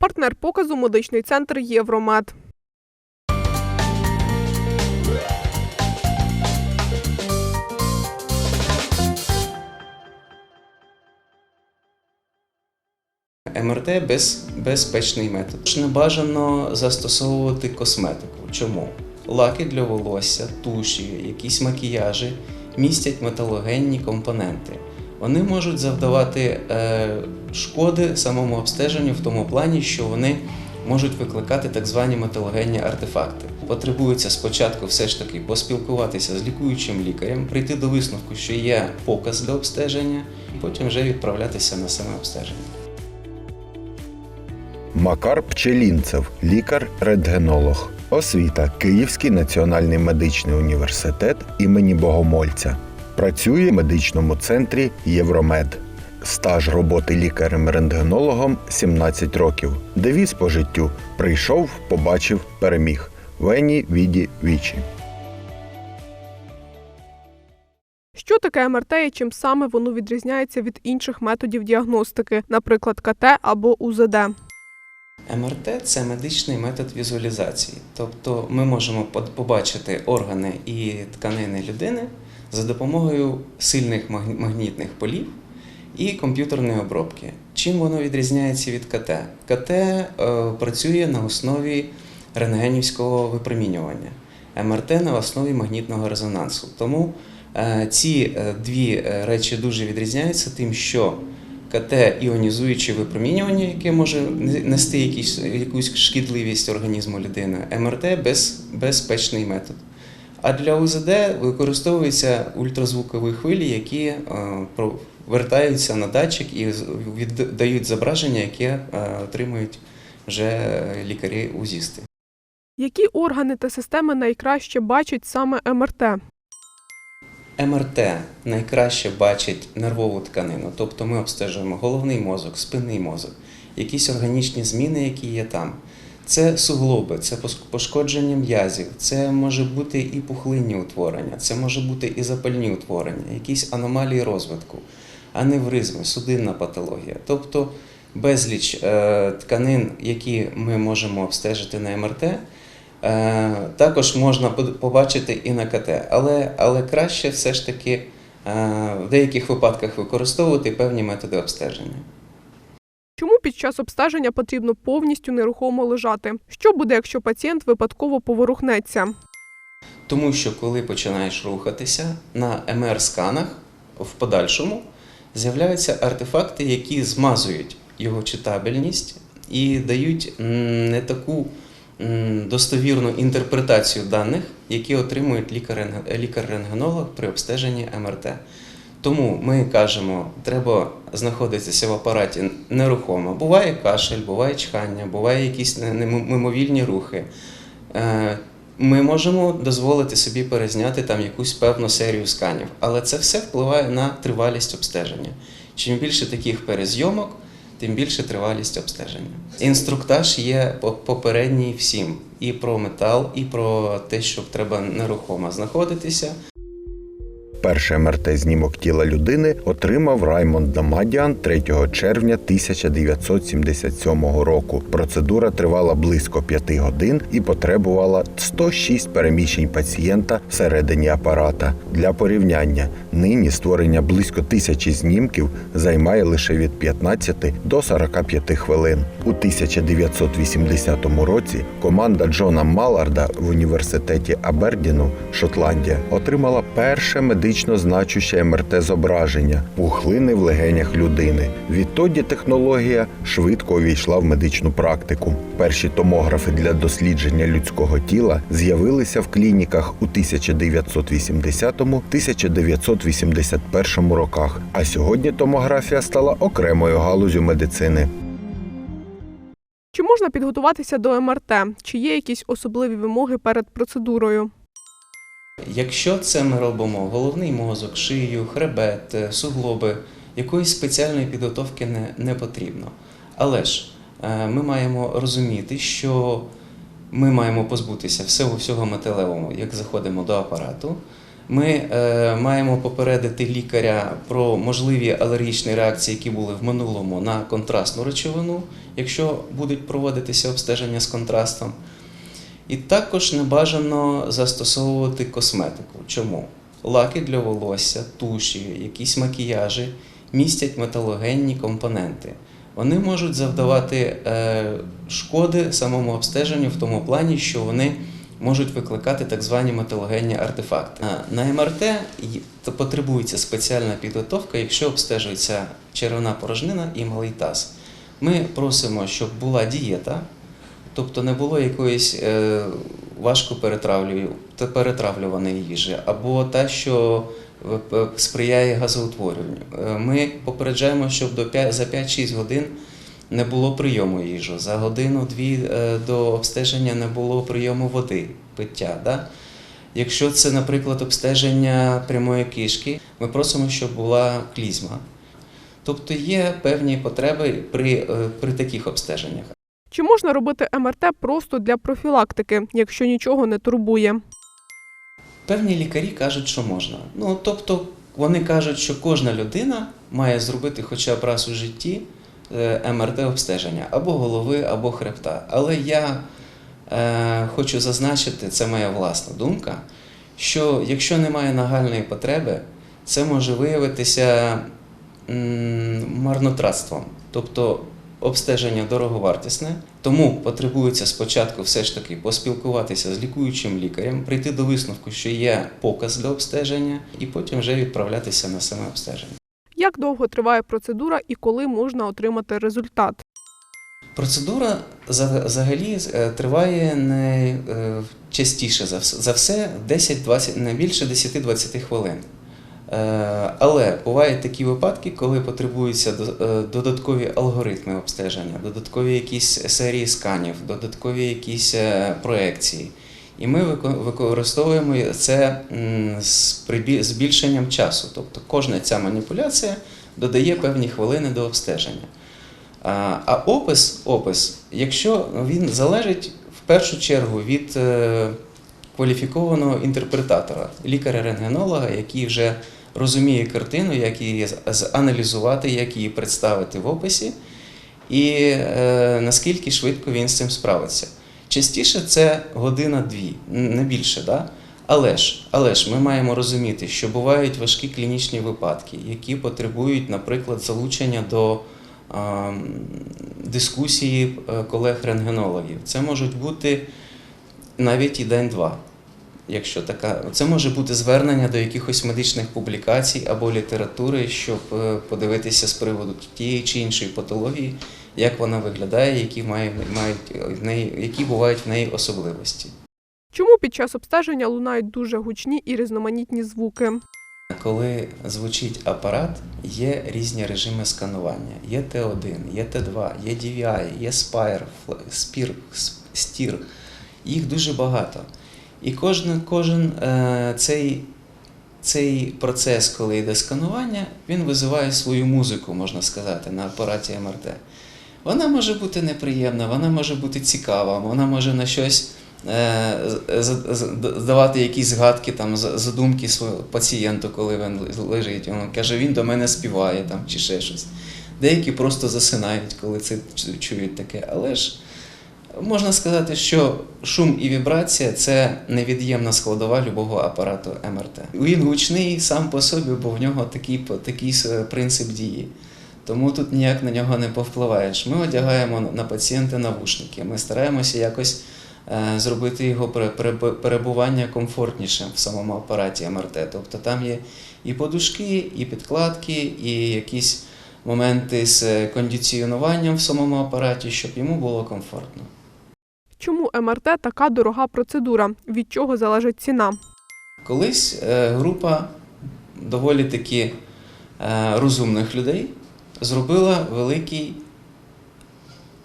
Партнер показу медичний центр Євромед. МРТ без, безпечний метод. Не бажано застосовувати косметику. Чому? Лаки для волосся, туші, якісь макіяжі містять металогенні компоненти. Вони можуть завдавати е, шкоди самому обстеженню в тому плані, що вони можуть викликати так звані металогенні артефакти. Потребується спочатку все ж таки поспілкуватися з лікуючим лікарем, прийти до висновку, що є показ для обстеження, потім вже відправлятися на саме обстеження. Макар Пчелінцев, лікар-рентгенолог. Освіта Київський національний медичний університет імені Богомольця. Працює в медичному центрі Євромед. Стаж роботи лікарем-рентгенологом 17 років. Девіз по життю прийшов, побачив, переміг. Вені віді вічі. Що таке МРТ і чим саме воно відрізняється від інших методів діагностики, наприклад, КТ або УЗД? МРТ це медичний метод візуалізації. Тобто ми можемо под- побачити органи і тканини людини за допомогою сильних магнітних полів і комп'ютерної обробки. Чим воно відрізняється від КТ? КТ е, працює на основі рентгенівського випромінювання, МРТ на основі магнітного резонансу. Тому е, ці е, дві речі дуже відрізняються тим, що КТ іонізуюче випромінювання, яке може нести якусь шкідливість організму людини, МРТ без, безпечний метод. А для УЗД використовуються ультразвукові хвилі, які е, вертаються на датчик і віддають зображення, яке е, отримують вже лікарі-узісти. Які органи та системи найкраще бачать саме МРТ? МРТ найкраще бачить нервову тканину, тобто ми обстежуємо головний мозок, спинний мозок, якісь органічні зміни, які є там. Це суглоби, це пошкодження м'язів, це може бути і пухлинні утворення, це може бути і запальні утворення, якісь аномалії розвитку, аневризми, судинна патологія. Тобто безліч е, тканин, які ми можемо обстежити на МРТ, Е, Також можна побачити і на КТ, але, але краще все ж таки е, в деяких випадках використовувати певні методи обстеження. Час обстеження потрібно повністю нерухомо лежати? Що буде, якщо пацієнт випадково поворухнеться? Тому що коли починаєш рухатися на МР-сканах в подальшому з'являються артефакти, які змазують його читабельність і дають не таку достовірну інтерпретацію даних, які отримують лікар- лікар-рентгенолог при обстеженні МРТ. Тому ми кажемо, треба знаходитися в апараті нерухомо. Буває кашель, буває чхання, буває якісь мимовільні рухи. Е, Ми можемо дозволити собі перезняти там якусь певну серію сканів, але це все впливає на тривалість обстеження. Чим більше таких перезйомок, тим більше тривалість обстеження. Інструктаж є по- попередній всім і про метал, і про те, що треба нерухомо знаходитися. Перший МРТ-знімок тіла людини отримав Раймонд Дамадіан 3 червня 1977 року. Процедура тривала близько 5 годин і потребувала 106 переміщень пацієнта всередині апарата. Для порівняння нині створення близько тисячі знімків займає лише від 15 до 45 хвилин. У 1980 році команда Джона Маларда в університеті Абердіну, Шотландія, отримала перше медично значуще МРТ зображення пухлини в легенях людини. Відтоді технологія швидко увійшла в медичну практику. Перші томографи для дослідження людського тіла з'явилися в клініках у 1980-1981 роках. А сьогодні томографія стала окремою галузю медицини. Чи можна підготуватися до МРТ? Чи є якісь особливі вимоги перед процедурою? Якщо це ми робимо головний мозок, шию, хребет, е, суглоби, якоїсь спеціальної підготовки не, не потрібно. Але ж е, ми маємо розуміти, що ми маємо позбутися всього всього металевого, як заходимо до апарату. Ми е, маємо попередити лікаря про можливі алергічні реакції, які були в минулому на контрастну речовину, якщо будуть проводитися обстеження з контрастом. І також не бажано застосовувати косметику. Чому? Лаки для волосся, туші, якісь макіяжі містять металогенні компоненти. Вони можуть завдавати е, шкоди самому обстеженню в тому плані, що вони можуть викликати так звані металогенні артефакти. На МРТ потребується спеціальна підготовка, якщо обстежується червона порожнина і малий таз. Ми просимо, щоб була дієта, тобто не було якоїсь е, важко перетравлюваної їжі, або та, що е, сприяє газоутворюванню. Е, Ми попереджаємо, щоб до 5, за 5-6 годин не було прийому їжі. За годину-дві до обстеження не було прийому води, пиття. Да? Якщо це, наприклад, обстеження прямої кишки, ми просимо, щоб була клізма. Тобто є певні потреби при, при таких обстеженнях. Чи можна робити МРТ просто для профілактики, якщо нічого не турбує? Певні лікарі кажуть, що можна. Ну, тобто, вони кажуть, що кожна людина має зробити хоча б раз у житті е, МРТ-обстеження або голови, або хребта. Але я е, хочу зазначити, це моя власна думка, що якщо немає нагальної потреби, це може виявитися марнотратством. Тобто обстеження дороговартісне, тому потребується спочатку все ж таки поспілкуватися з лікуючим лікарем, прийти до висновку, що є показ для обстеження, і потім вже відправлятися на саме обстеження. Як довго триває процедура і коли можна отримати результат? Процедура за- взагалі е, триває не е, частіше за все, за все 10-20, не більше 10-20 хвилин. Е, Але бувають такі випадки, коли потребуються е, додаткові алгоритми обстеження, додаткові якісь серії сканів, додаткові якісь е, проекції. І ми використовуємо це з збільшенням часу. Тобто кожна ця маніпуляція додає певні хвилини до обстеження. А, опис, опис, якщо він залежить в першу чергу від кваліфікованого інтерпретатора, лікаря-рентгенолога, який вже розуміє картину, як її заналізувати, як її представити в описі, і е, наскільки швидко він з цим справиться. Частіше це година-дві, не більше. Да? Але ж, але ж ми маємо розуміти, що бувають важкі клінічні випадки, які потребують, наприклад, залучення до м, дискусії е, колег-рентгенологів. Це можуть бути навіть і день-два. Якщо така, це може бути звернення до якихось медичних публікацій або літератури, щоб е, подивитися з приводу тієї чи іншої патології, як вона виглядає, які мають, мають в неї, які бувають в неї особливості. Чому під час обстеження лунають дуже гучні і різноманітні звуки? Коли звучить апарат, є різні режими сканування. Є Т1, є Т2, є DVI, є Spire, Spir, STIR. Їх дуже багато. І кожен, кожен е, цей, цей процес, коли йде сканування, він визиває свою музику, можна сказати, на апараті МРТ. Вона може бути неприємна, вона може бути цікава, вона може на щось е, здавати якісь згадки, там, задумки свого пацієнту, коли він лежить. Він каже, він до мене співає там, чи ще щось. Деякі просто засинають, коли це чують таке. Але ж можна сказати, що шум і вібрація це невід'ємна складова любого апарату МРТ. Він гучний сам по собі, бо в нього такий, такий принцип дії. Тому тут ніяк на нього не повпливаєш. Ми одягаємо на пацієнта навушники. Ми стараємося якось е, зробити його перебування комфортнішим в самому апараті МРТ. Тобто там є і подушки, і підкладки, і якісь моменти з кондиціонуванням в самому апараті, щоб йому було комфортно. Чому МРТ така дорога процедура? Від чого залежить ціна? Колись е, група доволі таки е, розумних людей зробила великий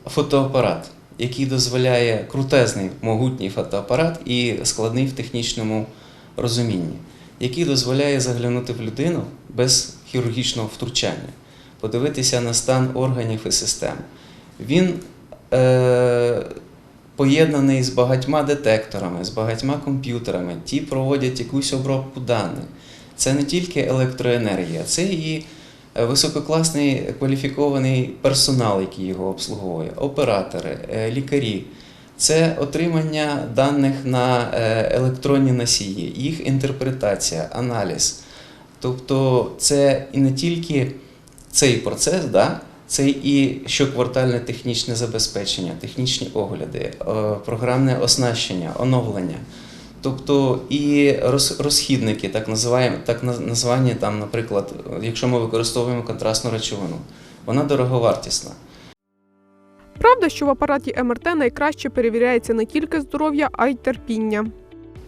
фотоапарат, який дозволяє крутезний, могутній фотоапарат і складний в технічному розумінні, який дозволяє заглянути в людину без хірургічного втручання, подивитися на стан органів і систем. Він е, поєднаний з багатьма детекторами, з багатьма комп'ютерами. Ті проводять якусь обробку даних. Це не тільки електроенергія, це і е, висококласний кваліфікований персонал, який його обслуговує, оператори, е, лікарі. Це отримання даних на е, електронні носії, їх інтерпретація, аналіз. Тобто це і не тільки цей процес, да? Це і щоквартальне технічне забезпечення, технічні огляди, е, програмне оснащення, оновлення. Тобто і розхідники, так називаємо, так наз- названі там, наприклад, якщо ми використовуємо контрастну речовину, вона дороговартісна. Правда, що в апараті МРТ найкраще перевіряється не тільки здоров'я, а й терпіння.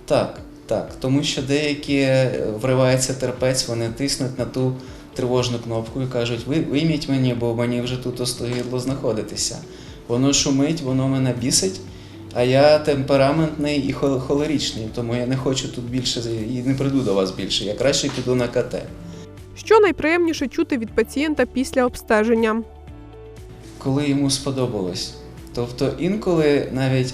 Так, так. Тому що деякі е, вривається терпець, вони тиснуть на ту тривожну кнопку і кажуть, ви вийміть мені, бо мені вже тут остогідло знаходитися. Воно шумить, воно мене бісить, а я темпераментний і хол- холеричний, тому я не хочу тут більше і не прийду до вас більше. Я краще піду на КТ. Що найприємніше чути від пацієнта після обстеження? коли йому сподобалось. Тобто інколи навіть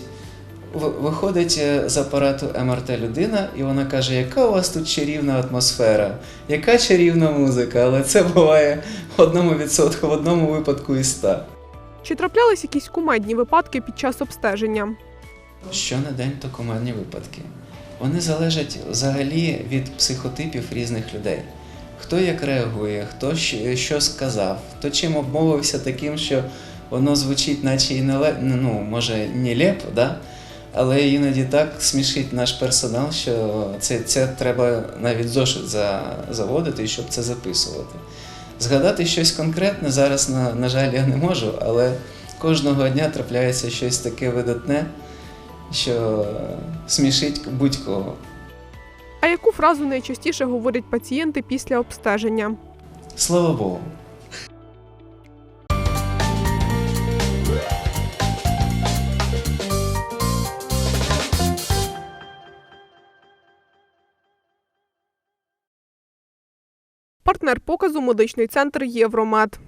виходить е, з апарату МРТ людина, і вона каже, яка у вас тут чарівна атмосфера, яка чарівна музика, але це буває в одному відсотку, в одному випадку із ста. Чи траплялись якісь кумедні випадки під час обстеження? Що на день то командні випадки. Вони залежать взагалі від психотипів різних людей. Хто як реагує, хто що сказав, хто чим обмовився таким, що воно звучить, наче і не ну, може, нелепо, да? Але іноді так смішить наш персонал, що це, це треба навіть зошит за, заводити, щоб це записувати. Згадати щось конкретне зараз, на, на жаль, я не можу, але кожного дня трапляється щось таке видатне, що смішить будь-кого. А яку фразу найчастіше говорять пацієнти після обстеження? Слава Богу. Партнер показу медичний центр Євромед.